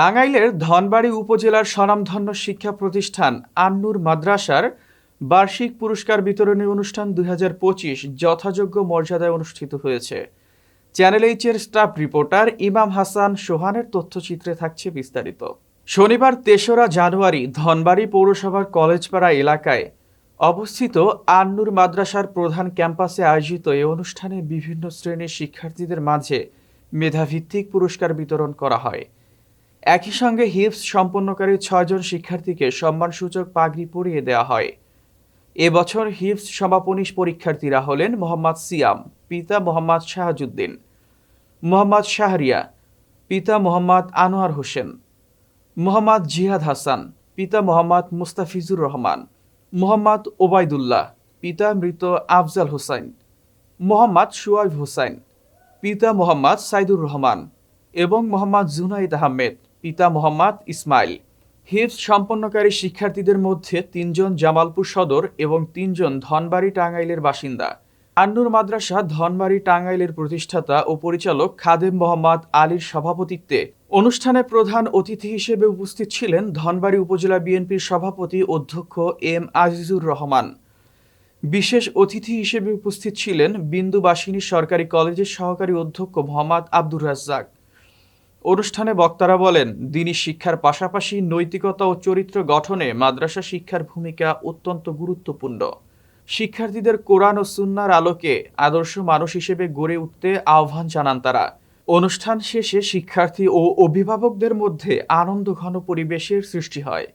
টাঙ্গাইলের ধনবাড়ি উপজেলার স্বনামধন্য শিক্ষা প্রতিষ্ঠান আন্নুর মাদ্রাসার বার্ষিক পুরস্কার বিতরণী অনুষ্ঠান দুই হাজার পঁচিশ যথাযোগ্য মর্যাদায় অনুষ্ঠিত হয়েছে। চ্যানেল এইচের স্টাফ রিপোর্টার ইমাম হাসান সোহানের তথ্যচিত্রে থাকছে বিস্তারিত। শনিবার তেসরা জানুয়ারি ধনবাড়ি পৌরসভার কলেজপাড়া এলাকায় অবস্থিত আন্নুর মাদ্রাসার প্রধান ক্যাম্পাসে আয়োজিত এই অনুষ্ঠানে বিভিন্ন শ্রেণির শিক্ষার্থীদের মাঝে মেধাভিত্তিক পুরস্কার বিতরণ করা হয়। একই সঙ্গে হিপস সম্পন্নকারী ছয়জন শিক্ষার্থীকে সম্মানসূচক পাগড়ি পরিয়ে দেওয়া হয়। এবছর হিপস সমাপনী পরীক্ষার্থীরা হলেন মোহাম্মদ সিয়াম, পিতা মোহাম্মদ শাহাজুদ্দিন, মোহাম্মদ শাহরিয়া, পিতা মোহাম্মদ আনোয়ার হোসেন, মোহাম্মদ জিহাদ হাসান, পিতা মোহাম্মদ মুস্তাফিজুর রহমান, মোহাম্মদ ওবায়দুল্লাহ, পিতা মৃত আফজাল হোসাইন, মোহাম্মদ সুয়াইব হোসাইন, পিতা মোহাম্মদ সাইদুর রহমান এবং মোহাম্মদ জুনাইদ আহমেদ। পিতা মোহাম্মদ ইসমাইল। হিফজ সম্পন্নকারী শিক্ষার্থীদের মধ্যে তিনজন জামালপুর সদর এবং তিনজন ধনবাড়ি টাঙ্গাইলের বাসিন্দা। আন্নুর মাদ্রাসা ধনবাড়ি টাঙ্গাইলের প্রতিষ্ঠাতা ও পরিচালক খাদেম মোহাম্মদ আলীর সভাপতিত্বে। অনুষ্ঠানে প্রধান অতিথি হিসেবে উপস্থিত ছিলেন ধনবাড়ি উপজেলা বিএনপির সভাপতি অধ্যক্ষ এম আজিজুর রহমান। বিশেষ অতিথি হিসেবে উপস্থিত ছিলেন বিন্দুবাসিনী সরকারি কলেজের সহকারী অধ্যক্ষ মোহাম্মদ আব্দুর রাজ্জাক। অনুষ্ঠানে বক্তারা বলেন, দিনী শিক্ষার পাশাপাশি নৈতিকতা ও চরিত্র গঠনে মাদ্রাসা শিক্ষার ভূমিকা অত্যন্ত গুরুত্বপূর্ণ। শিক্ষার্থীদের কোরআন ও সুন্নার আলোকে আদর্শ মানুষ হিসেবে গড়ে উঠতে আহ্বান জানান তারা। অনুষ্ঠান শেষে শিক্ষার্থী ও অভিভাবকদের মধ্যে আনন্দ ঘন পরিবেশের সৃষ্টি হয়।